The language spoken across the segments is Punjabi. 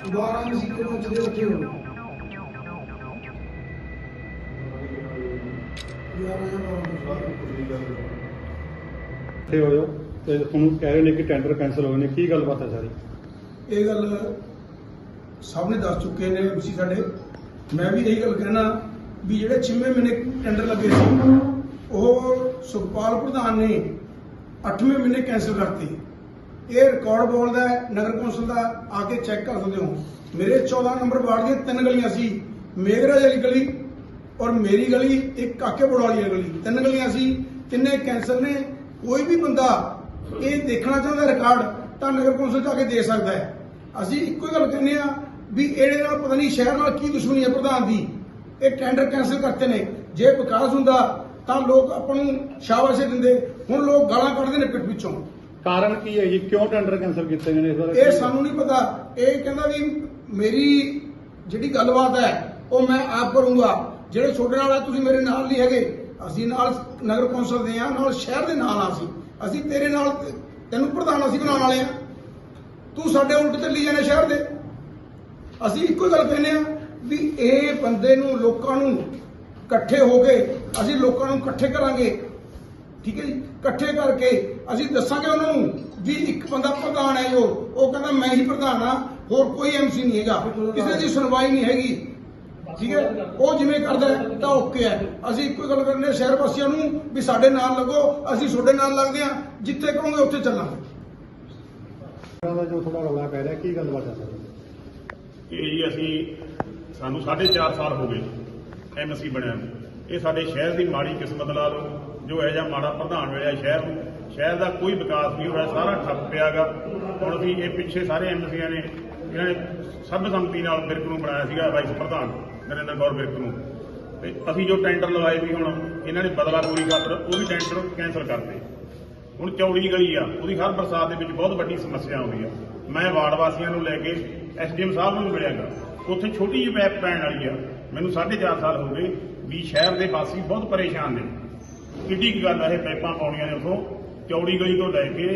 ਹੋ ਤੇ ਹੋਇਓ ਤੇ ਤੁਹਾਨੂੰ ਕਹਿ ਰਹੇ ਨੇ ਕਿ ਟੈਂਡਰ ਕੈਨਸਲ ਹੋ ਗਏ ਨੇ। ਕੀ ਗੱਲਬਾਤ ਹੈ ਸਾਰੀ? ਇਹ ਗੱਲ ਸਭ ਨੇ ਦੱਸ ਚੁੱਕੇ ਨੇ ਤੁਸੀਂ ਸਾਡੇ। ਮੈਂ ਵੀ ਇਹੀ ਗੱਲ ਕਹਿਣਾ ਵੀ ਜਿਹੜੇ 6ਵੇਂ ਮਹੀਨੇ ਟੈਂਡਰ ਲੱਗੇ ਸੀ ਉਹ ਸੁਖਪਾਲ ਪ੍ਰਧਾਨ ਨੇ 8ਵੇਂ ਮਹੀਨੇ ਕੈਂਸਲ ਕਰਤੇ। ਇਹ ਰਿਕਾਰਡ ਬੋਲਦਾ ਹੈ, ਨਗਰ ਕੌਂਸਲ ਦਾ, ਆ ਕੇ ਚੈੱਕ ਕਰ ਸਕਦੇ ਹੋ। ਮੇਰੇ 14 ਨੰਬਰ ਵਾਰਡ ਦੀਆਂ ਤਿੰਨ ਗਲੀਆਂ ਸੀ। ਮੇਘਰਾਜ ਵਾਲੀ ਗਲੀ ਔਰ ਮੇਰੀ ਗਲੀ, ਇੱਕ ਕਾਕੇ ਬੋੜ ਵਾਲੀ ਗਲੀ। ਤਿੰਨ ਗਲੀਆਂ ਸੀ ਤਿੰਨੇ ਕੈਂਸਲ ਨੇ, ਕੋਈ ਵੀ ਬੰਦਾ ਇਹ ਦੇਖਣਾ ਚਾਹੁੰਦਾ ਰਿਕਾਰਡ ਤਾਂ ਨਗਰ ਕੌਂਸਲ ਜਾ ਕੇ ਦੇ ਸਕਦਾ ਹੈ। ਅਸੀਂ ਇੱਕੋ ਹੀ ਗੱਲ ਕਹਿੰਦੇ ਆ ਵੀ ਇਹਦੇ ਨਾਲ ਪਤਾ ਨਹੀਂ ਸ਼ਹਿਰ ਨਾਲ ਕੀ ਦੁਸ਼ਮਣੀ ਹੈ ਪ੍ਰਧਾਨ ਦੀ। ਇਹ ਟੈਂਡਰ ਕੈਂਸਲ ਕਰਤੇ ਨੇ। ਜੇ ਵਿਕਾਸ ਹੁੰਦਾ ਤਾਂ ਲੋਕ ਆਪਾਂ ਨੂੰ ਸ਼ਾਬਾਸ਼ੇ ਦਿੰਦੇ। ਹੁਣ ਲੋਕ ਗਾਲਾਂ ਕੱਢਦੇ ਨੇ ਪਿੱਠ ਪਿੱਛੋਂ। ਕਾਰਨ ਕੀ ਹੈ ਜੀ? ਕਿਉਂ ਟੈਂਡਰ ਕੈਨਸਲ ਕੀਤੇ ਗਏ ਨੇ ਇਸ ਬਾਰੇ ਇਹ ਸਾਨੂੰ ਨਹੀਂ ਪਤਾ। ਇਹ ਕਹਿੰਦਾ ਵੀ ਮੇਰੀ ਜਿਹੜੀ ਗੱਲਬਾਤ ਹੈ, ਉਹ ਮੈਂ ਆਪ ਕਰੂੰਗਾ। ਜਿਹੜੇ ਛੋਟੇ ਨਾਲ ਆ, ਤੁਸੀਂ ਮੇਰੇ ਨਾਲ ਨਹੀਂ ਹੈਗੇ। ਅਸੀਂ ਨਾਲ ਨਗਰ ਕੌਂਸਲ ਦੇ ਆ, ਨਾਲ ਸ਼ਹਿਰ ਦੇ ਨਾਲ ਆ ਅਸੀਂ। ਅਸੀਂ ਤੇਰੇ ਨਾਲ, ਤੈਨੂੰ ਪ੍ਰਧਾਨ ਅਸੀਂ ਬਣਾਉਣ ਵਾਲੇ ਆ। ਤੂੰ ਸਾਡੇ ਉਲਟ ਚੱਲੀ ਜਾਂਦੇ ਸ਼ਹਿਰ ਦੇ। ਅਸੀਂ ਇੱਕੋ ਗੱਲ ਕਹਿੰਦੇ ਆ ਵੀ ਇਹ ਬੰਦੇ ਨੂੰ ਲੋਕਾਂ ਨੂੰ ਇਕੱਠੇ ਹੋ ਕੇ ਅਸੀਂ ਲੋਕਾਂ ਨੂੰ ਇਕੱਠੇ ਕਰਾਂਗੇ। ਠੀਕ ਹੈ ਜੀ? ਇਕੱਠੇ ਕਰਕੇ ਅਸੀਂ ਦੱਸਾਂਗੇ ਉਹਨਾਂ ਨੂੰ ਵੀ ਇੱਕ ਬੰਦਾ ਪ੍ਰਧਾਨ ਹੈ ਜੋ ਉਹ। ਕਹਿੰਦਾ ਮੈਂ ਹੀ ਪ੍ਰਧਾਨ ਆ ਹੋਰ ਕੋਈ ਐਮਸੀ ਨਹੀਂ ਹੈਗਾ। ਕਿਸੇ ਦੀ ਸੁਣਵਾਈ ਨਹੀਂ ਹੈਗੀ। ਠੀਕ ਹੈ? ਉਹ ਜਿਵੇਂ ਕਰਦਾ ਤਾਂ ਓਕੇ ਹੈ। ਅਸੀਂ ਇੱਕੋ ਹੀ ਗੱਲ ਕਰਨੇ ਸ਼ਹਿਰ ਵਾਸੀਆਂ ਨੂੰ ਵੀ ਸਾਡੇ ਨਾਲ ਲੱਗੋ ਅਸੀਂ ਤੁਹਾਡੇ ਨਾਲ ਲੱਗਦੇ ਆ ਜਿੱਥੇ ਕਹੋਗੇ ਉੱਥੇ ਚੱਲਾਂਗੇ। ਦਾ ਜੋ ਥੋੜਾ ਰੌਲਾ ਪੈ ਰਿਹਾ ਕੀ ਗੱਲਬਾਤ ਹੈ ਸਾਰੀ? ਇਹ ਜੀ ਅਸੀਂ ਸਾਨੂੰ 4.5 ਸਾਲ ਹੋ ਗਏ ਐਮਸੀ ਬਣਿਆ ਨੂੰ। ਇਹ ਸਾਡੇ ਸ਼ਹਿਰ ਦੀ ਮਾੜੀ ਕਿਸਮਤ ਲਾ ਲਓ ਜੋ ਇਹ ਜਿਹਾ ਮਾੜਾ ਪ੍ਰਧਾਨ ਮਿਲਿਆ ਸ਼ਹਿਰ ਨੂੰ ਸ਼ਹਿਰ ਦਾ ਕੋਈ ਵਿਕਾਸ ਨਹੀਂ ਹੋਇਆ ਸਾਰਾ ਠੱਪ ਪਿਆਗਾ। ਹੁਣ ਅਸੀਂ ਇਹ ਪਿੱਛੇ ਸਾਰੇ ਐਮਸੀਆਂ ਨੇ, ਇਹਨਾਂ ਨੇ ਸਰਬਸੰਮਤੀ ਨਾਲ ਬਿਰਕ ਨੂੰ ਬਣਾਇਆ ਸੀਗਾ ਵਾਈਸ ਪ੍ਰਧਾਨ ਨਰਿੰਦਰ ਕੌਰ ਬਿਰਕ ਨੂੰ। ਤੇ ਅਸੀਂ ਜੋ ਟੈਂਡਰ ਲਵਾਏ ਸੀ ਹੁਣ, ਇਹਨਾਂ ਨੇ ਬਦਲਾ ਪੂਰੀ ਖਾਤਰ ਉਹ ਵੀ ਟੈਂਡਰ ਕੈਂਸਲ ਕਰਤੇ। ਹੁਣ ਚੌੜੀ ਗਲੀ ਆ, ਉਹਦੀ ਹਰ ਬਰਸਾਤ ਦੇ ਵਿੱਚ ਬਹੁਤ ਵੱਡੀ ਸਮੱਸਿਆ ਆਉਂਦੀ ਆ। ਮੈਂ ਵਾਰਡ ਵਾਸੀਆਂ ਨੂੰ ਲੈ ਕੇ ਐਸਡੀਐਮ ਸਾਹਿਬ ਨੂੰ ਮਿਲਿਆਗਾ। ਉੱਥੇ ਛੋਟੀ ਜਿਹੀ ਪੈਪ ਪੈਣ ਵਾਲੀ ਆ। ਮੈਨੂੰ 4.5 ਸਾਲ ਹੋ ਗਏ ਵੀ ਸ਼ਹਿਰ ਦੇ ਵਾਸੀ ਬਹੁਤ ਪਰੇਸ਼ਾਨ ਨੇ। ਕਿੱਡੀ ਗੱਲ ਆ, ਇਹ ਪੈਪਾਂ ਪਾਉਣੀਆਂ ਨੇ ਉਥੋਂ। ਚੌੜੀ ਗਲੀ ਤੋਂ ਲੈ ਕੇ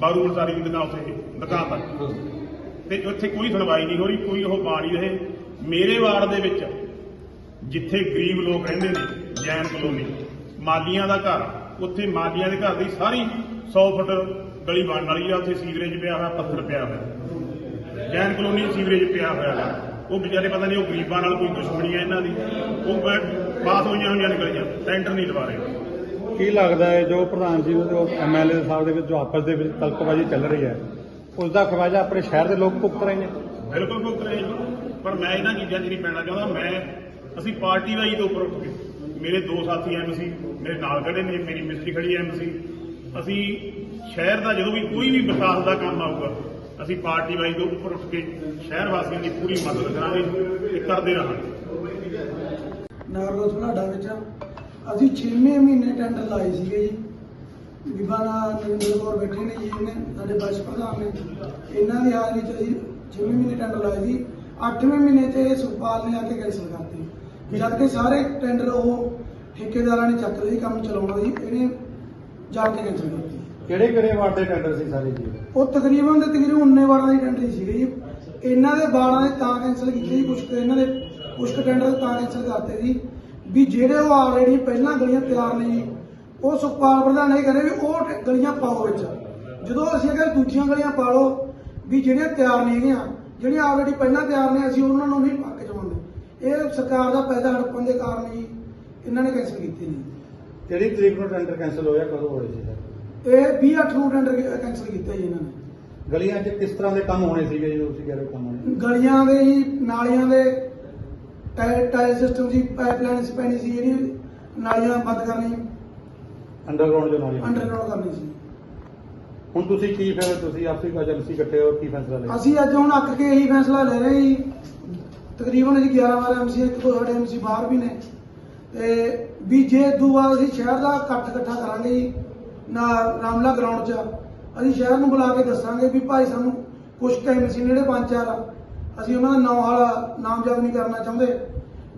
ਬਾਰੂ ਮਸਾਰੀ ਦੀ ਦੁਕਾਨ ਉੱਥੇ ਦੁਕਾਨ ਤੱਕ। ਤੇ ਉੱਥੇ ਕੋਈ ਸੁਣਵਾਈ ਨਹੀਂ ਹੋ ਰਹੀ ਕੋਈ ਉਹ ਨਹੀਂ ਰਹੇ। ਮੇਰੇ ਵਾਰਡ ਦੇ ਵਿੱਚ ਜਿੱਥੇ ਗਰੀਬ ਲੋਕ ਰਹਿੰਦੇ ਨੇ ਜੈਨ ਕਲੋਨੀ ਮਾਲੀਆਂ ਦਾ ਘਰ ਉੱਥੇ ਮਾਲੀਆਂ ਦੇ ਘਰ ਦੀ ਸਾਰੀ 100 ਫੁੱਟ ਗਲੀ ਬਣਨ ਵਾਲੀ ਆ ਉੱਥੇ ਸੀਵਰੇਜ ਪਿਆ ਹੋਇਆ ਪੱਥਰ ਪਿਆ ਹੋਇਆ। ਜੈਨ ਕਲੋਨੀ ਸੀਵਰੇਜ ਪਿਆ ਹੋਇਆ ਹੈ ਉਹ ਵਿਚਾਰੇ ਪਤਾ ਨਹੀਂ ਉਹ ਗਰੀਬਾਂ ਨਾਲ ਕੋਈ ਦੁਸ਼ਮਣੀ ਹੈ ਇਹਨਾਂ ਦੀ। ਉਹ ਪਾਸ ਹੋਈਆਂ ਹੋਈਆਂ ਨੇ ਗਲੀਆਂ ਟੈਂਡਰ ਨਹੀਂ ਲਵਾ ਰਹੇ। ਕੀ ਲੱਗਦਾ ਹੈ ਜੋ ਪ੍ਰਧਾਨ ਜੀ ਜੋ ਐਮਐਲਏ ਸਾਹਿਬ ਦੇ ਵਿੱਚ ਜੋ ਆਪਸ ਦੇ ਵਿੱਚ ਤਲਕਬਾਜ਼ੀ ਚੱਲ ਰਹੀ ਹੈ ਉਸ ਦਾ ਖਵਾਜਾ ਆਪਣੇ ਸ਼ਹਿਰ ਦੇ ਲੋਕ ਭੁਗਤ ਰਹੇ ਨੇ? ਬਿਲਕੁਲ ਭੁਗਤ ਰਹੇ ਜੀ। ਪਰ ਮੈਂ ਇਹਨਾਂ ਚੀਜ਼ਾਂ 'ਚ ਨਹੀਂ ਪੈਣਾ ਚਾਹੁੰਦਾ। ਮੈਂ ਅਸੀਂ ਪਾਰਟੀ ਵਾਈ ਤੋਂ ਉੱਪਰ ਉੱਠ ਕੇ ਮੇਰੇ ਦੋ ਸਾਥੀ ਐਮਸੀ ਮੇਰੇ ਨਾਲ ਖੜੇ ਨੇ ਮੇਰੀ ਮਿਸਤਰੀ ਖੜੀ ਐਮਸੀ ਅਸੀਂ ਸ਼ਹਿਰ ਦਾ ਜਦੋਂ ਵੀ ਕੋਈ ਵੀ ਵਿਕਾਸ ਦਾ ਕੰਮ ਆਊਗਾ ਅਸੀਂ ਪਾਰਟੀ ਵਾਈ ਤੋਂ ਉੱਪਰ ਉੱਠ ਕੇ ਸ਼ਹਿਰ ਵਾਸੀਆਂ ਦੀ ਪੂਰੀ ਮਦਦ ਕਰਾਂਗੇ ਤੇ ਕਰਦੇ ਰਹਾਂਗੇ। ਨਾਰਗੋਸ ਬਲਾਡਾ ਵਿੱਚ ਅਸੀਂ 6ਵੇਂ ਮਹੀਨੇ ਟੈਂਡਰ ਲਾਏ ਸੀਗੇ ਜੀ। ਬੀਬਾ ਨਾਲ ਨਰਿੰਦਰ ਕੌਰ ਬੈਠੇ ਨੇ ਜੀ ਇਹਨੇ ਸਾਡੇ ਵਾਈਸ ਪ੍ਰਧਾਨ ਨੇ। ਇਹਨਾਂ ਦੀ ਹਾਜ਼ਰੀ ਚ ਅਸੀਂ 6ਵੇਂ ਮਹੀਨੇ ਟੈਂਡਰ ਲਾਏ ਸੀ। 8ਵੇਂ ਮਹੀਨੇ ਤੇ ਸੁਖਪਾਲ ਨੇ ਆ ਕੇ ਕੈਂਸਲ ਕਰਤੇ। ਜਦ ਕਿ ਸਾਰੇ ਟੈਂਡਰ ਉਹ ਠੇਕੇਦਾਰਾਂ ਨੇ ਚੱਕ ਲਈ ਕੰਮ ਚਲਾਉਣਾ ਸੀ ਇਹਨੇ ਜਾ ਕੇ ਕੈਂਸਲ ਕਰਤੀ। ਕਿਹੜੇ ਕਿਹੜੇ ਵਾਰਡ ਦੇ ਟੈਂਡਰ ਸੀ ਸਾਰੇ ਜੀ? ਉਹ ਤਕਰੀਬਨ ਦੇ ਤਕਰੀਬਨ 19 ਵਾਰਾਂ ਦੀ ਟੈਂਡਰ ਸੀਗੇ ਜੀ। ਇਹਨਾਂ ਦੇ ਬਾਰਾਂ ਦੇ ਤਾਂ ਕੈਂਸਲ ਕੀਤੇ ਜੀ ਕੁਝ ਇਹਨਾਂ ਦੇ ਕੁਝ ਟੈਂਡਰ ਤਾਂ ਕੈਂਸਲ ਕਰਤੇ ਜੀ ਵੀ ਜਿਹੜੇ ਉਹ ਆਲਰੇਡੀ ਪਹਿਲਾਂ ਗਲੀਆਂ ਤਿਆਰ ਨੇ ਜੀ ਉਹ ਸੁਖਪਾਲ ਪ੍ਰਧਾਨ ਇਹ ਕਹਿੰਦੇ ਵੀ ਉਹ ਗਲੀਆਂ ਪਾਓ ਵਿੱਚ। ਜਦੋਂ ਅਸੀਂ ਅਗਰ ਦੂਜੀਆਂ ਗਲੀਆਂ ਪਾ ਲਓ ਵੀ ਜਿਹੜੀਆਂ ਤਿਆਰ ਨਹੀਂ ਹੈਗੀਆਂ ਜਿਹੜੀਆਂ ਆਲਰੇਡੀ ਪਹਿਲਾਂ ਤਿਆਰ ਨੇ ਅਸੀਂ ਉਹਨਾਂ ਨੂੰ ਨਹੀਂ ਪਾ ਕੇ ਜਾਵਾਂਗੇ। ਇਹ ਸਰਕਾਰ ਦਾ ਪੈਦਾ ਹੜਪਣ ਦੇ ਕਾਰਨ ਜੀ ਇਹਨਾਂ ਨੇ ਕੈਂਸਲ ਕੀਤੇ ਨੇ। ਕਿਹੜੀ ਤਰੀਕ ਨੂੰ ਟੈਂਡਰ ਕੈਨਸਲ ਹੋਇਆ ਕਦੋਂ ਹੋਇਆ ਸਰ ਇਹ 20 8 ਨੂੰ ਟੈਂਡਰ ਕੈਂਸਲ ਕੀਤਾ ਜੀ ਇਹਨਾਂ ਨੇ। ਗਲੀਆਂ 'ਚ ਕਿਸ ਤਰ੍ਹਾਂ ਦੇ ਕੰਮ ਹੋਣੇ ਸੀਗੇ ਜੋ ਤੁਸੀਂ ਕਹਿ ਰਹੇ ਕੰਮ ਹੋਣੇ ਗਲੀਆਂ ਦੇ ਜੀ ਨਾਲੀਆਂ ਦੇ ਟਾਇਰ ਟਾਇਰ ਸਿਸਟਮ ਦੀ ਪਾਈਪਲਾਈਨ ਪੈਣੀ ਸੀ ਜਿਹੜੀ ਨਾਲੀਆਂ ਬੰਦ ਕਰਨੀ ਅੰਡਰਗਰਾਉਂਡ ਜੋ ਨਾਲੀ ਅੰਡਰਗਰਾਉਂਡ ਕਰਨੀ ਸੀ। ਹੁਣ ਤੁਸੀਂ ਕੀ ਫਿਰ ਤੁਸੀਂ ਆਪਸੀ ਏਜੰਸੀ ਇਕੱਠੇ ਹੋ ਕੀ ਫੈਸਲਾ ਲਿਆ? ਅਸੀਂ ਅੱਜ ਹੁਣ ਅੱਕ ਕੇ ਇਹੀ ਫੈਸਲਾ ਲੈ ਰਹੇ ਜੀ। ਤਕਰੀਬਨ ਅਸੀਂ 11 ਵਾਰ ਐਮਸੀ ਇੱਕ ਦੋ ਸਾਡੇ ਐਮਸੀ ਬਾਹਰ ਵੀ ਨੇ। ਤੇ ਵੀ ਜੇ ਦੋ ਵਾਰ ਅਸੀਂ ਸ਼ਹਿਰ ਦਾ ਇਕੱਠ ਇਕੱਠਾ ਕਰਾਂਗੇ ਜੀ ਨਾ ਰਾਮਲਾ ਗਰਾਊਂਡ 'ਚ। ਅਸੀਂ ਸ਼ਹਿਰ ਨੂੰ ਬੁਲਾ ਕੇ ਦੱਸਾਂਗੇ ਵੀ ਭਾਈ ਸਾਨੂੰ ਕੁਝ ਐਮਸੀ ਨੇ ਜਿਹੜੇ ਪੰਜ ਚਾਰ। ਆ, ਅਸੀਂ ਉਹਨਾਂ ਦਾ ਨਾਮ ਵਾਲਾ ਨਾਮਜ਼ਦ ਨਹੀਂ ਕਰਨਾ ਚਾਹੁੰਦੇ।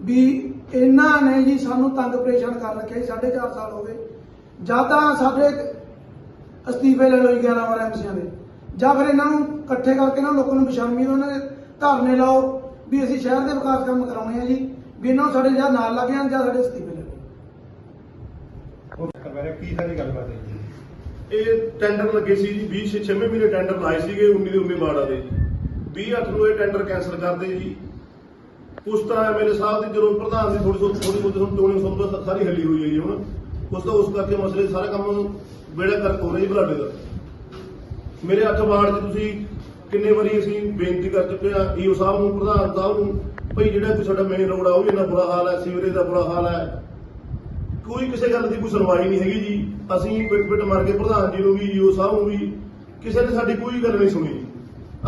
ਵੀ ਇਹਨਾਂ ਨੇ ਜੀ ਸਾਨੂੰ ਤੰਗ ਪਰੇਸ਼ਾਨ ਕਰ ਰੱਖਿਆ ਜੀ 4.5 ਸਾਲ ਹੋ ਗਏ। ਜਾਂ ਤਾਂ ਸਾਡੇ ਅਸਤੀਫੇ ਲੈ ਲਓ ਜੀ 11 ਵਾਰ ਐਮਸੀਆਂ ਦੇ। ਜਾਂ ਫਿਰ ਇਹਨਾਂ ਨੂੰ ਇਕੱਠੇ ਕਰਕੇ ਨਾ ਲੋਕਾਂ ਨੂੰ ਬਿਸ਼ਰਮੀ ਉਹਨਾਂ ਦੇ ਧਰਨੇ ਲਾਓ ਵੀ ਅਸੀਂ ਸ਼ਹਿਰ ਦੇ ਵਿਕਾਸ ਕੰਮ ਕਰਾਉਣੇ ਆ ਜੀ ਵੀ ਇਹਨਾਂ ਨੂੰ ਸਾਡੇ ਜਾਂ ਨਾਲ ਲੱਗ ਜਾਣ ਜਾਂ ਸਾਡੇ ਅਸਤੀਫੇ ਲੈ ਲਓ ਉਹ ਕਰਵਾਇਆ ਕੀ ਸਾਰੀ ਗੱਲਬਾਤ ਹੈ ਜੀ? ਇਹ ਟੈਂਡਰ ਲੱਗੇ ਸੀ ਜੀ 20 6 ਮਹੀਨੇ ਟੈਂਡਰ ਲਾਏ ਸੀਗੇ 19 ਦੇ 19 ਬਾੜਾ ਦੇ 20 ਅੱਠ ਨੂੰ ਇਹ ਟੈਂਡਰ ਕੈਂਸਲ ਕਰਦੇ ਜੀ। ਉਸ ਤਰ੍ਹਾਂ ਐਮਐਲਏ ਸਾਹਿਬ ਦੀ ਜਦੋਂ ਪ੍ਰਧਾਨ ਦੀ ਥੋੜੀ ਥੋੜੀ ਬਹੁਤੀ ਹੁਣ ਟੋਨੀ ਸੰਭਾ ਸਾਰੀ ਹੱਲੀ ਹੋਈ ਹੈ ਜੀ ਹੁਣ। ਉਸ ਦਾ ਉਸ ਕਰਕੇ ਮਸਲੇ ਸਾਰਾ ਕੰਮ ਬੇੜਾ ਕਰ ਹੋ ਰਿਹਾ ਬਲਾਡੇ ਦਾ। ਮੇਰੇ ਹੱਥ ਵਾਰਡ 'ਚ ਤੁਸੀਂ ਕਿੰਨੇ ਵਾਰੀ ਅਸੀਂ ਬੇਨਤੀ ਕਰ ਚੁੱਕੇ ਆ ਈਓ ਸਾਹਿਬ ਨੂੰ, ਪ੍ਰਧਾਨ ਸਾਹਿਬ ਨੂੰ, ਭਈ ਜਿਹੜਾ ਕੋਈ ਸਾਡਾ ਮੇਨ ਰੋਡ ਆ, ਉਹ ਵੀ ਇੰਨਾ ਬੁਰਾ ਹਾਲ ਹੈ, ਸੀਵਰੇਜ ਦਾ ਬੁਰਾ ਹਾਲ ਹੈ। ਕੋਈ ਕਿਸੇ ਗੱਲ ਦੀ ਕੋਈ ਸੁਣਵਾਈ ਨਹੀਂ ਹੈਗੀ ਜੀ। ਅਸੀਂ ਪਿੱਟ ਪਿੱਟ ਮਾਰ ਕੇ ਪ੍ਰਧਾਨ ਜੀ ਨੂੰ ਵੀ ਈਓ ਸਾਹਿਬ ਨੂੰ ਵੀ ਕਿਸੇ ਨੇ ਸਾਡੀ ਕੋਈ ਗੱਲ ਨਹੀਂ ਸੁਣੀ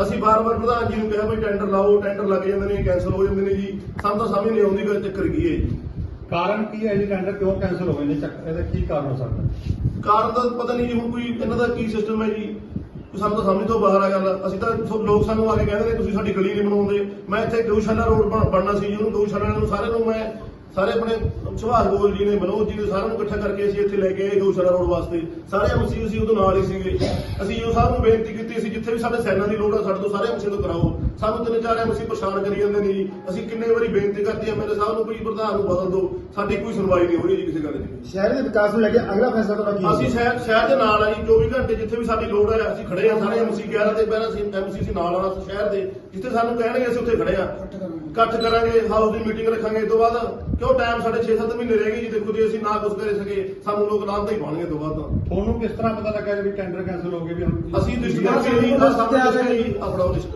ਅਸੀਂ ਬਾਰ-ਬਾਰ ਪ੍ਰਧਾਨ ਜੀ ਨੂੰ ਕਿਹਾ ਵੀ ਟੈਂਡਰ ਲਾਓ ਟੈਂਡਰ ਲੱਗ ਜਾਂਦੇ ਨੇ ਕੈਂਸਲ ਹੋ ਜਾਂਦੇ ਨੇ ਜੀ। ਸਾਨੂੰ ਤਾਂ ਸਮਝ ਨਹੀਂ ਆਉਂਦੀ ਕਿ ਚੱਕਰ ਕੀ ਹੈ ਜੀ? ਕਾਰਨ ਕੀ ਹੈ ਜੀ ਟੈਂਡਰ ਕਿਉਂ ਕੈਂਸਲ ਹੋਏ ਨੇ? ਚੱਕ- ਇਹਦਾ ਕੀ ਕਾਰਨ ਹੋ ਸਕਦਾ? ਕਾਰਨ ਦਾ ਪਤਾ ਨਹੀਂ ਜੀ ਹੁਣ ਕੋਈ ਇਹਨਾਂ ਦਾ ਕੀ ਸਿਸਟਮ ਹੈ ਜੀ? ਕੋਈ ਸਾਨੂੰ ਤਾਂ ਸਮਝ ਤੋਂ ਬਾਹਰ ਆ ਗੱਲ ਅਸੀਂ ਤਾਂ ਲੋਕ ਸਾਨੂੰ ਆ ਕੇ ਕਹਿੰਦੇ ਨੇ ਤੁਸੀਂ ਸਾਡੀ ਗਲੀ ਨਹੀਂ ਬਣਾਉਂਦੇ। ਮੈਂ ਇੱਥੇ ਗਊਸ਼ਾਲਾ ਰੋਡ ਬਣ- ਬਣਨਾ ਸੀ ਜੀ ਉਹਨੂੰ ਗਊਸ਼ਾਲਾ ਨੂੰ ਸਾਰਿਆਂ ਨੂੰ ਮੈਂ ਸਾਰੇ ਆਪਣੇ ਸੁਭਾਸ਼ ਗੋਲ ਜੀ ਨੇ ਮਨੋਜ ਜੀ ਨੇ ਸਾਰਿਆਂ ਨੂੰ ਇਕੱਠਾ ਕਰਕੇ ਅਸੀਂ ਇੱਥੇ ਲੈ ਕੇ ਆਏ ਗਊਸ਼ਾਲਾ ਰੋਡ ਵਾਸਤੇ। ਸਾਰੇ ਐਮਸੀ ਅਸੀਂ ਉਹਦੇ ਨਾਲ ਹੀ ਸੀਗੇ। ਅਸੀਂ ਉਹ ਸਾਹਿਬ ਨੂੰ ਬੇਨਤੀ ਕੀਤੀ ਸੀ ਜਿੱਥੇ ਵੀ ਸਾਡੇ ਸੈਨਾ ਦੀ ਲੋੜ ਆ ਸਾਡੇ ਤੋਂ ਸਾਰੇ ਐਮਸੀ ਤੋਂ ਕਰਾਓ। ਸਾਨੂੰ ਤਿੰਨ ਚਾਰ ਐਮਸੀ ਪਰੇਸ਼ਾਨ ਕਰੀ ਜਾਂਦੇ ਨੇ ਜੀ। ਅਸੀਂ ਕਿੰਨੇ ਵਾਰੀ ਬੇਨਤੀ ਕਰਤੀ ਐਮਐਲਏ ਸਾਹਿਬ ਨੂੰ ਕੋਈ ਪ੍ਰਧਾਨ ਨੂੰ ਬਦਲ ਦਿਓ। ਸਾਡੀ ਕੋਈ ਸੁਣਵਾਈ ਨਹੀਂ ਹੋ ਰਹੀ ਜੀ ਕਿਸੇ ਗੱਲ ਦੀ। ਸ਼ਹਿਰ ਦੇ ਵਿਕਾਸ ਨੂੰ ਲੈ ਕੇ ਅਗਲਾ ਫੈਸਲਾ ਤੁਹਾਡਾ ਕੀ ਅਸੀਂ ਸ਼ਹਿਰ ਸ਼ਹਿਰ ਦੇ ਨਾਲ ਆ ਜੀ 24 ਘੰਟੇ ਜਿੱਥੇ ਵੀ ਸਾਡੀ ਲੋੜ ਹੈ ਅਸੀਂ ਖੜੇ ਆ। ਸਾਰੇ ਐਮਸੀ 11 ਦੇ ਪਹਿਲਾਂ ਅਸੀਂ ਐਮਸੀ ਸੀ ਨਾਲ ਆ ਸ਼ਹਿਰ ਦੇ। ਜਿੱਥੇ ਸਾਨੂੰ ਕਹਿਣਗੇ ਅਸੀਂ ਉੱਥੇ ਖੜੇ ਆ। ਇਕੱਠੇ ਕਰਾਂਗੇ। ਹਾਊਸ ਦੀ ਮੀਟਿੰਗ ਰੱਖਾਂਗੇ ਇਹ ਤੋਂ ਬਾਅਦ ਕਿਉਂ ਟਾਈਮ ਸਾਡੇ 6-7 ਮਹੀਨੇ ਰਹਿ ਗਏ ਜੀ ਦੇਖੋ ਜੀ ਅਸੀਂ ਨਾ ਕੁਝ ਕਰੇ ਸਕੇ ਸਾਨੂੰ ਲੋਕ ਲਾਂਭਾ ਹੀ ਪਾਉਣਗੇ ਤੋਂ ਬਾਅਦ ਤਾਂ। ਤੁਹਾਨੂੰ ਕਿਸ ਤਰ੍ਹਾਂ ਪਤਾ ਲੱਗਾ ਵੀ ਟੈਂਡਰ ਕੈਂਸਲ ਹੋ ਗਏ ਵੀ ਹੁਣ ਅਸੀਂ ਲਿਸਟ ਕਰਕੇ ਜੀ ਆਹ ਸਭ ਕੁਝ ਜੀ ਆਪਣਾ ਲਿਸਟ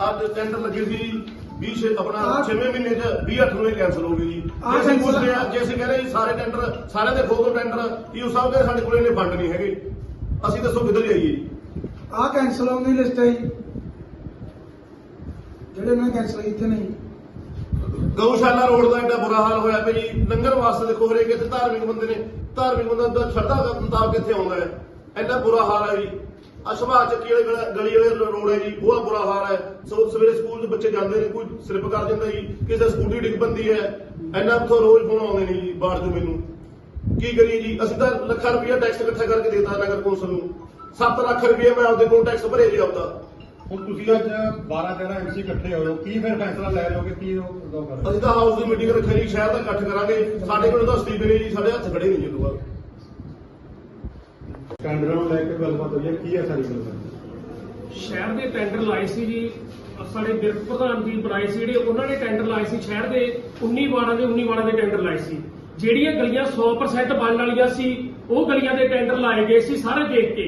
ਅੱਜ ਟੈਂਡਰ ਲੱਗੇ ਸੀ 20 ਛੇ ਆਪਣਾ 6ਵੇਂ ਮਹੀਨੇ ਚ 20 ਅੱਠ ਨੂੰ ਇਹ ਕੈਂਸਲ ਹੋ ਗਈ ਜੀ। ਜੇ ਅਸੀਂ ਪੁੱਛਦੇ ਆ ਜੇ ਅਸੀਂ ਕਹਿੰਦੇ ਜੀ ਸਾਰੇ ਟੈਂਡਰ ਸਾਰਿਆਂ ਦੇ ਖੋਦੋ ਟੈਂਡਰ ਇਹ ਸਾਹਿਬ ਕਹਿੰਦੇ ਸਾਡੇ ਕੋਲ ਇਹਨੇ ਫੰਡ ਨਹੀਂ ਹੈਗੇ। ਅਸੀਂ ਦੱਸੋ ਕਿੱਧਰ ਜਾਈਏ? ਜੀ ਆਹ ਕੈਂਸਲ ਹੋਣ ਦੀ ਲਿਸਟ ਹੈ ਜੀ। ਜਿਹੜੇ ਮੈਂ ਕੈਂਸਲ ਕੀਤੇ ਨਹੀਂ ਗਊਸ਼ਾਲਾ ਰੋਡ ਦਾ ਐਡਾ ਬੁਰਾ ਹਾਲ ਹੋਇਆ ਪਿਆ ਜੀ, ਲੰਗਰ ਵਾਸਤੇ ਦੇਖੋ ਹਰੇਕ ਇੱਥੇ ਧਾਰਮਿਕ ਬੰਦੇ ਨੇ, ਧਾਰਮਿਕ ਬੰਦਾ ਦਾ ਸ਼ਰਧਾ ਦਾ ਮੁਤਾਬਕ ਇੱਥੇ ਆਉਂਦਾ ਹੈ। ਐਡਾ ਬੁਰਾ ਹਾਲ ਹੈ ਜੀ। ਆ ਚੱਕੀ ਵਾਲੇ ਗਲੀ ਵਾਲੇ ਰੋਡ ਹੈ ਜੀ, ਬਹੁਤ ਬੁਰਾ ਹਾਲ ਹੈ। ਸੋ ਸਵੇਰੇ ਸਕੂਲ ਦੇ ਬੱਚੇ ਜਾਂਦੇ ਨੇ, ਕੋਈ ਸਲਿੱਪ ਕਰ ਜਾਂਦਾ ਜੀ, ਕਿਸੇ ਸਕੂਟੀ ਡਿੱਗ ਪੈਂਦੀ ਹੈ। ਐਨਾ ਤੋਂ ਰੋਜ਼ ਫੋਨ ਆਉਂਦੇ ਨੇ ਜੀ, ਬਾਹਰ ਤੋਂ ਮੈਨੂੰ। ਕੀ ਕਰੀਏ ਜੀ, ਅਸੀਂ ਤਾਂ ਲੱਖਾਂ ਰੁਪਇਆ ਟੈਕਸ ਇਕੱਠਾ ਕਰਕੇ ਦੇਤਾ ਨਗਰ ਕੌਂਸਲ ਨੂੰ। 7 ਲੱਖ ਰੁਪਇਆ ਮੈਂ ਆਪਦੇ ਕੋਲ ਟੈਕਸ ਭਰੇ ਜੀ ਆਪਦਾ। ਹੁਣ ਤੁਸੀਂ ਅੱਜ 12 13 ਐਮਸੀ ਇਕੱਠੇ ਹੋਏ ਹੋ ਕੀ ਫਿਰ ਫੈਸਲਾ ਲੈ ਲਓਗੇ ਕੀ ਉਹ ਦੋ ਕਰ ਅਸੀਂ ਤਾਂ ਹਾਊਸ ਦੀ ਮੀਟਿੰਗ ਰੱਖਣੀ ਸ਼ਹਿਰ ਦਾ ਇਕੱਠ ਕਰਾਂਗੇ। ਸਾਡੇ ਕੋਲ ਤਾਂ ਅਸਤੀਫੇ ਨੇ ਜੀ ਸਾਡੇ ਹੱਥ ਖੜੇ ਨਹੀਂ ਜੀ ਦੁਬਾਰਾ ਟੈਂਡਰਾਂ ਨੂੰ ਲੈ ਕੇ ਗੱਲਬਾਤ ਹੋਈ ਹੈ ਕੀ ਹੈ ਸਾਰੀ ਗੱਲਬਾਤ ਸ਼ਹਿਰ ਦੇ ਟੈਂਡਰ ਲਾਏ ਸੀ ਜੀ ਸਾਡੇ ਬਿਰਕ ਪ੍ਰਧਾਨ ਜੀ ਬਣਾਏ ਸੀ ਜਿਹੜੇ ਉਹਨਾਂ ਨੇ ਟੈਂਡਰ ਲਾਏ ਸੀ ਸ਼ਹਿਰ ਦੇ 19 ਵਾਰਡਾਂ ਦੇ 19 ਵਾਰਡਾਂ ਦੇ ਟੈਂਡਰ ਲਾਏ ਸੀ। ਜਿਹੜੀਆਂ ਗਲੀਆਂ 100% ਬਣਨ ਵਾਲੀਆਂ ਸੀ ਉਹ ਗਲੀਆਂ ਦੇ ਟੈਂਡਰ ਲਾਏ ਗਏ ਸੀ ਸਾਰੇ ਦੇਖ ਕੇ।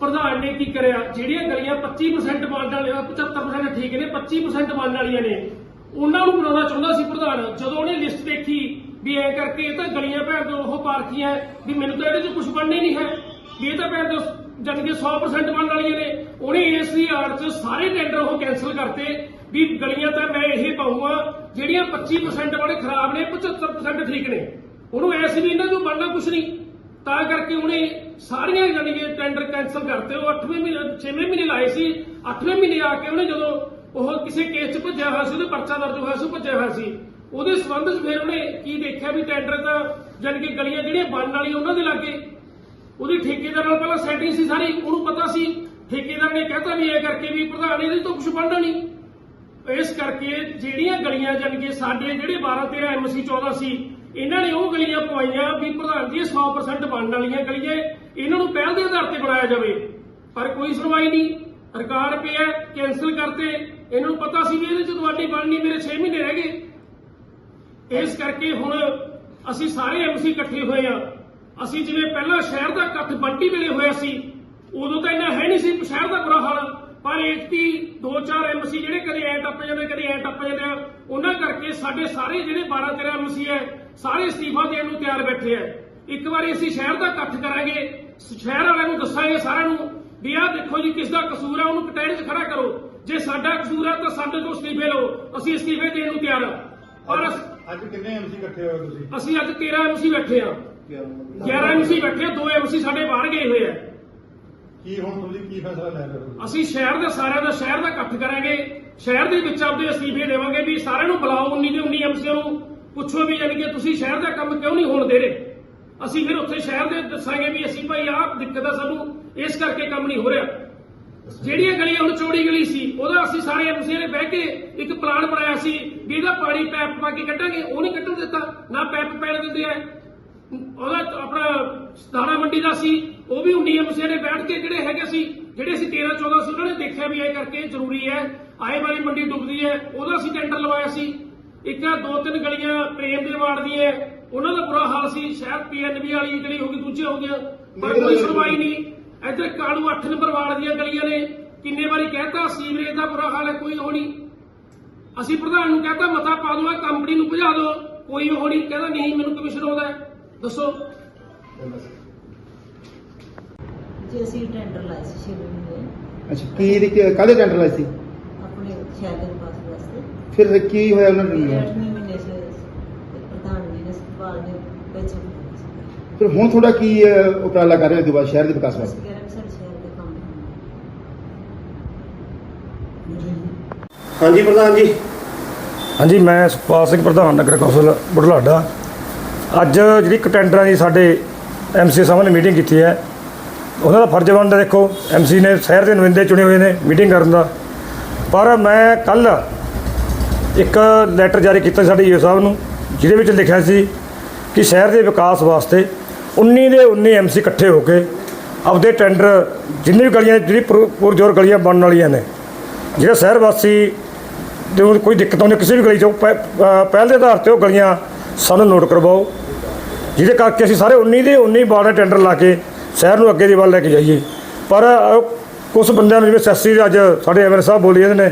ਪ੍ਰਧਾਨ ਨੇ ਕੀ ਕਰਿਆ? ਜਿਹੜੀਆਂ ਗਲੀਆਂ 25% ਬਣਨ ਵਾਲੀਆਂ 75% ਠੀਕ ਨੇ 25% ਬਣਨ ਵਾਲੀਆਂ ਨੇ। ਉਹਨਾਂ ਨੂੰ ਬਣਾਉਣਾ ਚਾਹੁੰਦਾ ਸੀ ਪ੍ਰਧਾਨ। ਜਦੋਂ ਉਹਨੇ ਲਿਸਟ ਦੇਖੀ ਵੀ ਐ ਕਰਕੇ ਇਹ ਤਾਂ ਗਲੀਆਂ ਭੈਣ ਤੋਂ ਉਹ ਪਾਰਕੀਆਂ ਵੀ ਮੈਨੂੰ ਤਾਂ ਇਹਦੇ 'ਚ ਕੁਝ ਬਣਨਾ ਹੀ ਨਹੀਂ ਹੈ। ਵੀ ਇਹ ਤਾਂ ਭੈਣ ਤੋਂ ਜਾਣੀ ਕਿ 100% ਬਣਨ ਵਾਲੀਆਂ ਨੇ। ਉਹਨੇ ਇਸ ਦੀ ਆੜ 'ਚ ਸਾਰੇ ਟੈਂਡਰ ਉਹ ਕੈਨਸਲ ਕਰਤੇ ਵੀ ਗਲੀਆਂ ਤਾਂ ਮੈਂ ਇਹ ਪਾਉਂਗਾ ਜਿਹੜੀਆਂ 25% ਵਾਲੇ ਖਰਾਬ ਨੇ 75% ਠੀਕ ਨੇ। ਉਹਨੂੰ ਐਸੀ ਵੀ ਇਹਨਾਂ ਨੂੰ ਬਣਨਾ ਕੁਝ ਨਹੀਂ। ਤਾਂ ਕਰਕੇ ਉਹਨੇ ਸਾਰੀਆਂ ਜਾਣੀ ਕਿ ਟੈਂਡਰ ਕੈਨਸਲ ਕਰਤੇ। ਉਹ 8ਵੇਂ ਮਹੀਨੇ 6ਵੇਂ ਮਹੀਨੇ ਲਾਏ ਸੀ। 8ਵੇਂ ਮਹੀਨੇ ਆ ਕੇ ਉਹਨੇ ਜਦੋਂ ਉਹ ਕਿਸੇ ਕੇਸ 'ਚ ਭੱਜਿਆ ਹੋਇਆ ਸੀ, ਉਹਦੇ ਪਰਚਾ ਦਰਜ ਹੋਇਆ ਸੀ ਭੱਜਿਆ ਹੋਇਆ ਸੀ। ਉਹਦੇ ਸੰਬੰਧ 'ਚ ਫਿਰ ਉਹਨੇ ਕੀ ਦੇਖਿਆ ਵੀ ਟੈਂਡਰ ਤਾਂ ਜਾਣੀ ਕਿ ਗਲੀਆਂ ਜਿਹੜੀਆਂ ਬਣਨ ਵਾਲੀਆਂ ਉਹਨਾਂ ਦੇ ਲਾਗੇ? ਉਹਦੀ ਠੇਕੇਦਾਰ ਨਾਲ ਪਹਿਲਾਂ ਸੈਟਿੰਗ ਸੀ ਸਾਰੀ, ਉਹਨੂੰ ਪਤਾ ਸੀ। ਠੇਕੇਦਾਰ ਨੇ ਕਹਿਤਾ ਵੀ ਇਹ ਕਰਕੇ ਵੀ ਪ੍ਰਧਾਨ ਇਹਦੇ ਤੋਂ ਕੁਝ ਬਣਨਾ ਨਹੀਂ। ਇਸ ਕਰਕੇ ਜਿਹੜੀਆਂ ਗਲੀਆਂ ਜਾਣੀ ਕਿ ਸਾਡੇ ਜਿਹੜੇ 12 13 ਐਮਸੀ 14 ਸੀ, ਇਹਨਾਂ ਨੇ ਉਹ ਗਲੀਆਂ ਪਵਾਈਆਂ ਵੀ ਪ੍ਰਧਾਨ ਜੀ ਇਹ 100% ਬਣਨ ਵਾਲੀਆਂ ਗਲੀਆਂ। ਇਹਨਾਂ ਨੂੰ ਪਹਿਲ ਦੇ ਆਧਾਰ ਤੇ ਬਣਾਇਆ ਜਾਵੇ। ਪਰ ਕੋਈ ਸੁਣਵਾਈ ਨਹੀਂ। ਰਿਕਾਰਡ ਪਿਆ ਕੈਨਸਲ ਕਰਤੇ। ਇਹਨਾਂ ਨੂੰ ਪਤਾ ਸੀ ਵੀ ਇਹਦੇ ਚ ਤੁਹਾਡੀ ਬਣਨੀ ਮੇਰੇ 6 ਮਹੀਨੇ ਰਹਿ ਗਏ। ਇਸ ਕਰਕੇ ਹੁਣ ਅਸੀਂ ਸਾਰੇ ਐਮਸੀ ਇਕੱਠੇ ਹੋਏ ਆ ਅਸੀਂ ਜਿਵੇਂ ਪਹਿਲਾਂ ਸ਼ਹਿਰ ਦਾ ਇਕੱਠ ਬੰਟੀ ਵੇਲੇ ਹੋਇਆ ਸੀ, ਉਦੋਂ ਤਾਂ ਇੰਨਾ ਹੈ ਨਹੀਂ ਸੀ, ਸ਼ਹਿਰ ਦਾ ਬੁਰਾ ਹਾਲ। ਪਰ ਇਤਕੀ ਦੋ ਚਾਰ ਐਮਸੀ ਜਿਹੜੇ ਕਦੇ ਐ ਟੱਪ ਜਾਂਦੇ, ਕਦੇ ਐ ਟੱਪ ਜਾਂਦੇ ਆ, ਉਹਨਾਂ ਕਰਕੇ ਸਾਡੇ ਸਾਰੇ ਜਿਹੜੇ 12 13 ਐਮਸੀ ਐ ਸਾਰੇ ਅਸਤੀਫਾ ਦੇਣ ਨੂੰ ਤਿਆਰ ਬੈਠੇ ਐ ਇੱਕ ਵਾਰੀ ਅਸੀਂ ਸ਼ਹਿਰ ਦਾ ਇਕੱਠ ਕਰਾਂਗੇ ਸ਼ਹਿਰ ਵਾਲਿਆਂ ਨੂੰ ਦੱਸਾਂਗੇ ਸਾਰਿਆਂ ਨੂੰ ਵੀ ਆਹ ਦੇਖੋ ਜੀ ਕਿਸ ਦਾ ਕਸੂਰ ਆ ਉਹਨੂੰ ਕਟਹਿਰੇ 'ਚ ਖੜਾ ਕਰੋ। ਜੇ ਸਾਡਾ ਕਸੂਰ ਆ ਤਾਂ ਸਾਡੇ ਤੋਂ ਅਸਤੀਫੇ ਲਓ। ਅਸੀਂ ਅਸਤੀਫੇ ਦੇਣ ਨੂੰ ਤਿਆਰ ਆ। ਅਸ- ਅੱਜ ਕਿੰਨੇ ਐਮਸੀ ਇਕੱਠੇ ਹੋਏ ਤੁਸੀਂ? ਅਸੀਂ ਅੱਜ 13 ਐਮਸੀ ਬੈਠੇ ਆ। 11 ਐਮਸੀ ਬੈਠੇ ਦੋ ਐਮਸੀ ਸਾਡੇ ਬਾਹਰ ਗਏ ਹੋਏ ਆ। ਕੀ ਹੁਣ ਤੁਸੀਂ ਕੀ ਫੈਸਲਾ ਲੈ ਰਹੇ ਹੋ? ਅਸੀਂ ਸ਼ਹਿਰ ਦੇ ਸਾਰਿਆਂ ਦਾ ਸ਼ਹਿਰ ਦਾ ਇਕੱਠ ਕਰਾਂਗੇ। ਸ਼ਹਿਰ ਦੇ ਵਿੱਚ ਆਪਦੇ ਅਸਤੀਫੇ ਦੇਵਾਂਗੇ ਵੀ ਸਾਰਿਆਂ ਨੂੰ ਬੁਲਾਓ 19 ਦੇ 19 ਐਮਸੀਆਂ ਨੂੰ। ਪੁੱਛੋ ਵੀ ਯਾਨੀ ਕਿ ਤੁਸੀਂ ਸ਼ਹਿਰ ਦਾ ਕੰਮ ਕਿਉਂ ਨਹੀਂ ਹੋਣ ਦੇ ਰਹੇ? ਅਸੀਂ ਫਿਰ ਉੱਥੇ ਸ਼ਹਿਰ ਦੇ ਦੱਸਾਂਗੇ ਵੀ ਅਸੀਂ ਭਾਈ ਆਹ ਦਿੱਕਤ ਆ ਸਾਨੂੰ ਇਸ ਕਰਕੇ ਕੰਮ ਨਹੀਂ ਹੋ ਰਿਹਾ। ਜਿਹੜੀਆਂ ਗਲੀਆਂ ਹੁਣ ਚੌੜੀ ਗਲੀ ਸੀ, ਉਹਦਾ ਅਸੀਂ ਸਾਰੇ ਐਮਸੀ ਨੇ ਬਹਿ ਕੇ ਇੱਕ ਪਲਾਨ ਬਣਾਇਆ ਸੀ ਵੀ ਇਹਦਾ ਪਾਣੀ ਪੈਪ ਪਾ ਕੇ ਕੱਢਾਂਗੇ, ਉਹ ਨਹੀਂ ਕੱਢਣ ਦਿੱਤਾ, ਨਾ ਪੈਪ ਪੈਣ ਦਿੰਦੇ ਆ। ਉਹਦਾ ਆਪਣਾ ਸਤਾਣਾ ਮੰਡੀ ਦਾ ਸੀ, ਉਹ ਵੀ 19 ਐਮਸੀ ਨੇ ਬੈਠ ਕੇ ਜਿਹੜੇ ਹੈਗੇ ਸੀ, ਜਿਹੜੇ ਅਸੀਂ 13 14 ਸੀ, ਉਹਨਾਂ ਨੇ ਦੇਖਿਆ ਵੀ ਇਹ ਕਰਕੇ ਜ਼ਰੂਰੀ ਹੈ, ਆਏ ਵਾਲੀ ਮੰਡੀ ਡੁੱਬਦੀ ਹੈ, ਉਹਦਾ ਅਸੀਂ ਟੈਂਡਰ ਲਵਾਇਆ ਸੀ। ਇੱਕ ਦੋ ਤਿੰਨ ਗਲੀਆਂ ਪ੍ਰੇਮ ਦੇ ਵਾਰਡ ਦੀਆਂ ਉਹਨਾਂ ਦਾ ਬੁਰਾ ਹਾਲ ਸੀ ਸ਼ਾਇਦ ਪੀਐਨਬੀ ਵਾਲੀ ਗਲੀ ਹੋ ਗਈ ਦੂਜੇ ਹੋ ਗਿਆ ਪਰ ਕੋਈ ਸੁਣਵਾਈ ਨਹੀਂ। ਇੱਧਰ ਕਾਲੂ 8 ਨੰਬਰ ਵਾਰਡ ਦੀਆਂ ਗਲੀਆਂ ਨੇ ਕਿੰਨੇ ਵਾਰੀ ਕਹਿਤਾ ਸੀਵਰੇਜ ਦਾ ਬੁਰਾ ਹਾਲ ਹੈ ਕੋਈ ਉਹ ਨਹੀਂ। ਅਸੀਂ ਪ੍ਰਧਾਨ ਨੂੰ ਕਹਤਾ ਮਤਾ ਪਾ ਆਹ ਕੰਪਨੀ ਨੂੰ ਭਜਾ ਦਿਓ ਕੋਈ ਉਹ ਨਹੀਂ। ਕਹਿੰਦਾ ਨਹੀਂ ਮੈਨੂੰ ਕਮਿਸ਼ਨ ਆਉਂਦਾ। ਦੱਸੋ। ਜੀ ਅਸੀਂ ਟੈਂਡਰ ਲਾਏ ਸੀ ਛੇ ਮਹੀਨੇ ਅੱਛਾ ਕੀ ਕਾਹਦੇ ਟੈਂਡਰ ਲਾਏ ਸੀ? ਆਪਣੇ ਸ਼ਹਿਰ ਦੇ ਵਾਸਤੇ। ਫਿਰ ਕੀ ਹੋਇਆ ਉਹਨਾਂ ਨੂੰ ਅੱਠਵੇਂ ਮਹੀਨੇ ਚ ਪ੍ਰਧਾਨ ਜੀ ਨੇ ਸਤਪਾਲ ਨੇ ਪੈਸੇ ਦਿੱਤੇ ਸੀ ਫਿਰ ਹੁਣ ਤੁਹਾਡਾ ਕੀ ਅਹ, ਉਪਰਾਲਾ ਕਰ ਰਹੇ ਹੋ ਦੁਬਾਰਾ ਸ਼ਹਿਰ ਦੇ ਵਿਕਾਸ ਵਾਸਤੇ? ਹਾਂਜੀ ਪ੍ਰਧਾਨ ਜੀ। ਹਾਂਜੀ ਮੈਂ ਸੁਖਪਾਲ ਸਿੰਘ ਪ੍ਰਧਾਨ ਨਗਰ ਕੌਂਸਲ ਬੁਢਲਾਡਾ। ਅੱਜ ਜਿਹੜੀ ਇੱਕ ਟੈਂਡਰਾਂ ਦੀ ਸਾਡੇ ਐਮਸੀ ਸਾਹਿਬ ਨੇ ਮੀਟਿੰਗ ਕੀਤੀ ਹੈ ਉਹਨਾਂ ਦਾ ਫਰਜ਼ ਬਣਦਾ ਦੇਖੋ ਐਮਸੀ ਨੇ ਸ਼ਹਿਰ ਦੇ ਨੁਮਾਇੰਦੇ ਚੁਣੇ ਹੋਏ ਨੇ ਮੀਟਿੰਗ ਕਰਨ ਦਾ। ਪਰ ਮੈਂ ਕੱਲ ਇੱਕ ਲੈਟਰ ਜਾਰੀ ਕੀਤਾ ਸਾਡੇ ਈਓ ਸਾਹਿਬ ਨੂੰ ਜਿਹਦੇ ਵਿੱਚ ਲਿਖਿਆ ਸੀ ਕਿ ਸ਼ਹਿਰ ਦੇ ਵਿਕਾਸ ਵਾਸਤੇ 19 ਦੇ 19 ਐਮਸੀ ਇਕੱਠੇ ਹੋ ਕੇ ਆਪਦੇ ਟੈਂਡਰ ਜਿੰਨੇ ਵੀ ਗਲੀਆਂ ਜਿਹੜੀ ਪੁਰ- ਪੁਰਜੋਰ ਗਲੀਆਂ ਬਣਨ ਵਾਲੀਆਂ ਨੇ ਜਿਹੜਾ ਸ਼ਹਿਰ ਵਾਸੀ ਤੇ ਕੋਈ ਦਿੱਕਤ ਆਉਂਦੀ ਕਿਸੇ ਵੀ ਗਲੀ 'ਚ ਪਹਿ- ਪਹਿਲ ਦੇ ਆਧਾਰ ਤੇ ਉਹ ਗਲੀਆਂ ਸਾਨੂੰ ਨੋਟ ਕਰਵਾਓ ਜਿਹਦੇ ਕਰਕੇ ਅਸੀਂ ਸਾਰੇ 19 ਦੇ 19 ਵਾਰਡ ਦੇ ਟੈਂਡਰ ਲਾ ਕੇ ਸ਼ਹਿਰ ਨੂੰ ਅੱਗੇ ਦੀ ਵੱਲ ਲੈ ਕੇ ਜਾਈਏ। ਪਰ ਅ, ਕੁਝ ਬੰਦਿਆਂ ਨੂੰ ਜਿਵੇਂ ਸੈਸੀ ਅੱਜ ਸਾਡੇ ਐਮਐਲ ਸਾਹਿਬ ਬੋਲੀ ਜਾਂਦੇ ਨੇ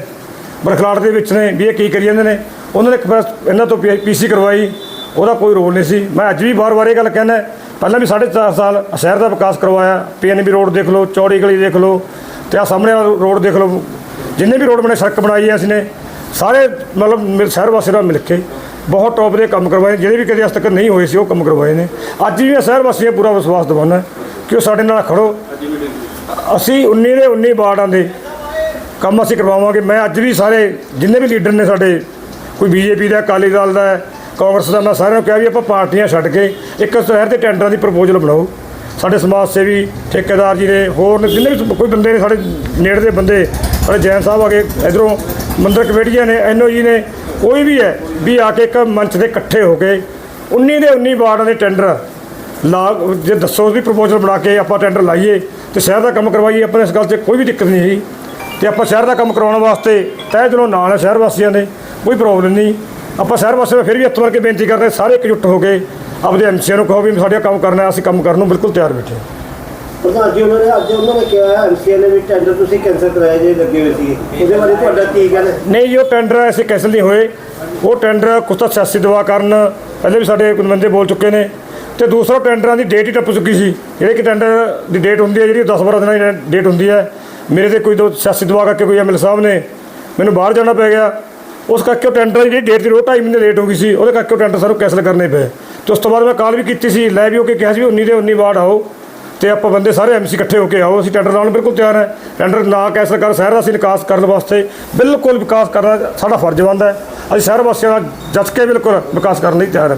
ਬਰਖਲਾਟ ਦੇ ਵਿੱਚ ਨੇ ਵੀ ਇਹ ਕੀ ਕਰੀ ਜਾਂਦੇ ਨੇ ਉਹਨਾਂ ਨੇ ਇੱਕ ਵਾਰ ਇਹਨਾਂ ਤੋਂ ਪੀਸੀ ਕਰਵਾਈ ਉਹਦਾ ਕੋਈ ਰੋਲ ਨਹੀਂ ਸੀ। ਮੈਂ ਅੱਜ ਵੀ ਵਾਰ-ਵਾਰ ਇਹ ਗੱਲ ਕਹਿੰਦਾ ਪਹਿਲਾਂ ਵੀ 4.5 ਸਾਲ ਸ਼ਹਿਰ ਦਾ ਵਿਕਾਸ ਕਰਵਾਇਆ ਪੀਐਨਬੀ ਰੋਡ ਦੇਖ ਲਓ, ਚੌੜੀ ਗਲੀ ਦੇਖ ਲਓ, ਤੇ ਆ ਸਾਹਮਣੇ ਵਾਲਾ ਰੋਡ ਦੇਖ ਲਓ, ਜਿੰਨੇ ਵੀ ਰੋਡ ਬਣੇ, ਸੜਕ ਬਣਾਈ ਹੈ ਅਸੀਂ ਨੇ, ਸਾਰੇ ਮਤਲਬ ਮਿਲ- ਸ਼ਹਿਰ ਵਾਸੀ ਨਾਲ ਮਿਲ ਕੇ ਬਹੁਤ ਟੌਪ ਦੇ ਕੰਮ ਕਰਵਾਏ, ਜਿਹੜੇ ਵੀ ਕਦੇ ਅੱਜ ਤੱਕ ਨਹੀਂ ਹੋਏ ਸੀ, ਉਹ ਕੰਮ ਕਰਵਾਏ ਨੇ। ਅੱਜ ਵੀ ਮੈਂ ਸ਼ਹਿਰ ਵਾਸੀਆਂ ਪੂਰਾ ਵਿਸ਼ਵਾਸ ਦਿਵਾਉਣਾ ਕਿ ਉਹ ਸਾਡੇ ਨਾਲ ਖੜੋ। ਅਸੀਂ 19 ਦੇ 19 ਵਾਰਡਾਂ ਦੇ ਕੰਮ ਅਸੀਂ ਕਰਵਾਵਾਂਗੇ। ਮੈਂ ਅੱਜ ਵੀ ਸਾਰੇ ਜਿੰਨੇ ਵੀ ਲੀਡਰ ਨੇ ਸਾਡੇ, ਕੋਈ ਬੀਜੇਪੀ ਦਾ, ਅਕਾਲੀ ਦਲ ਦਾ ਕਾਂਗਰਸ ਦਾ ਮੈਂ ਸਾਰਿਆਂ ਨੂੰ ਕਿਹਾ ਵੀ ਆਪਾਂ ਪਾਰਟੀਆਂ ਛੱਡ ਕੇ ਇੱਕ ਸ਼ਹਿਰ ਦੇ ਟੈਂਡਰਾਂ ਦੀ ਪ੍ਰਪੋਜ਼ਲ ਬਣਾਓ। ਸਾਡੇ ਸਮਾਜ ਸੇਵੀ, ਠੇਕੇਦਾਰ ਜੀ ਨੇ, ਹੋਰ ਨੇ, ਜਿੰਨੇ ਵੀ ਕੋਈ ਬੰਦੇ ਨੇ ਸਾਡੇ ਨੇੜੇ ਦੇ ਬੰਦੇ, ਸਾਡੇ ਜੈਨ ਸਾਹਿਬ ਆ ਗਏ, ਇਧਰੋਂ ਮੰਦਰ ਕਮੇਟੀਆਂ ਨੇ ਐਨਓ ਜੀ ਨੇ, ਕੋਈ ਵੀ ਹੈ, ਵੀ ਆ ਕੇ ਇੱਕ ਮੰਚ ਦੇ ਇਕੱਠੇ ਹੋ ਕੇ 19 ਦੇ 19 ਵਾਰਡਾਂ ਦੇ ਟੈਂਡਰ ਲਾ, ਜੇ ਦੱਸੋ ਵੀ ਪ੍ਰਪੋਜ਼ਲ ਬਣਾ ਕੇ ਆਪਾਂ ਟੈਂਡਰ ਲਾਈਏ ਤੇ ਸ਼ਹਿਰ ਦਾ ਕੰਮ ਕਰਵਾਈਏ, ਆਪਾਂ ਇਸ ਗੱਲ 'ਤੇ ਕੋਈ ਵੀ ਦਿੱਕਤ ਨਹੀਂ ਹੈਗੀ। ਤੇ ਆਪਾਂ ਸ਼ਹਿਰ ਦਾ ਕੰਮ ਕਰਵਾਉਣ ਵਾਸਤੇ ਤਹਿ ਦਿਲੋਂ ਨਾਲ ਹੈ ਸ਼ਹਿਰ ਵਾਸੀਆਂ ਦੇ, ਕੋਈ ਪ੍ਰੋਬਲਮ ਨਹੀਂ। ਆਪਾਂ ਸ਼ਹਿਰ ਵਾਸੀਆਂ ਨੂੰ ਫਿਰ ਵੀ ਹੱਥ ਵਰ ਕੇ ਬੇਨਤੀ ਕਰਦੇ ਸਾਰੇ ਇਕਜੁੱਟ ਹੋ ਕੇ ਆਪਦੇ ਐਮਸੀਆਂ ਨੂੰ ਕਹੋ ਵੀ ਸਾਡਾ ਕੰਮ ਕਰਨਾ ਅਸੀਂ ਕੰਮ ਕਰਨ ਨੂੰ ਬਿਲਕੁਲ ਤਿਆਰ ਬੈਠੇ ਹਾਂ। ਪ੍ਰਧਾਨ ਜੀ ਉਹਨਾਂ ਨੇ ਅੱਜ ਉਹਨਾਂ ਨੇ ਕਿਹਾ ਐਮਸੀਏ ਨੇ ਵੀ ਟੈਂਡਰ ਤੁਸੀਂ ਕੈਂਸਲ ਕਰਾਏ ਜੇ ਲੱਗੇ ਹੋਏ ਸੀ ਉਹਦੇ ਬਾਰੇ ਤੁਹਾਡਾ ਕੀ ਕਹਿਣਾ ਨਹੀਂ ਜੀ ਉਹ ਟੈਂਡਰ ਐਸੇ ਕੈਂਸਲ ਨਹੀਂ ਹੋਏ। ਉਹ ਟੈਂਡਰ ਕੁਛ ਤਾਂ ਸਿਆਸੀ ਦਵਾ ਕਾਰਨ ਪਹਿਲੇ ਵੀ ਸਾਡੇ ਨੁਮਾਇੰਦੇ ਬੋਲ ਚੁੱਕੇ ਨੇ। ਤੇ ਦੂਸਰਾ ਟੈਂਡਰਾਂ ਦੀ ਡੇਟ ਹੀ ਟੱਪ ਚੁੱਕੀ ਸੀ। ਜਿਹੜੇ ਕਿ ਟੈਂਡਰ ਦੀ ਡੇਟ ਹੁੰਦੀ ਹੈ ਜਿਹੜੀ 10 12 ਦਿਨਾਂ ਦੀ ਡੇਟ ਹੁੰਦੀ ਹੈ। ਮੇਰੇ ਤੇ ਕੋਈ ਦੋ ਸਿਆਸੀ ਦਵਾ ਕਰਕੇ ਕੋਈ ਐਮਐਲ ਸਾਹਿਬ ਨੇ ਮੈਨੂੰ ਬਾਹਰ ਜਾਣਾ ਪੈ ਗਿਆ। ਉਸ ਕਰਕੇ ਉਹ ਟੈਂਡਰ ਜਿਹੜੀ ਡੇਟ ਦੀ ਉਹ ਢਾਈ ਮਹੀਨੇ ਲੇਟ ਹੋ ਗਈ ਸੀ, ਉਹਦੇ ਕਰਕੇ ਉਹ ਟੈਂਡਰ ਸਾਨੂੰ ਕੈਂਸਲ ਕਰਨੇ ਪਏ। ਤੇ ਉਸ ਤੋਂ ਬਾਅਦ ਮੈਂ ਕਾਲ ਵੀ ਕੀਤੀ ਸੀ, ਲੈ ਵੀ ਹੋ ਕੇ ਕਿਹਾ ਸੀ ਵੀ 19 ਦੇ 19 ਵਾਰਡ ਆਓ, ਤੇ ਆਪਾਂ ਬੰਦੇ ਸਾਰੇ ਐਮਸੀ ਇਕੱਠੇ ਹੋ ਕੇ ਆਓ, ਅਸੀਂ ਟੈਂਡਰ ਲਾਉਣ ਨੂੰ ਬਿਲਕੁਲ ਤਿਆਰ ਹੈ। ਟੈਂਡਰ ਨਾ ਕੈਂਸਲ ਕਰ ਸ਼ਹਿਰ ਦਾ ਅਸੀਂ ਵਿਕਾਸ ਕਰਨ ਵਾਸਤੇ ਬਿਲਕੁਲ ਵਿਕਾਸ ਕਰਨਾ ਸਾਡਾ ਫਰਜ਼ ਬਣਦਾ ਹੈ। ਅਸੀਂ ਸ਼ਹਿਰ ਵਾਸੀਆਂ ਦਾ ਜੱਜ ਕੇ ਬਿਲਕੁਲ ਵਿਕਾਸ ਕਰਨ ਲਈ ਤਿਆਰ ਹਾਂ।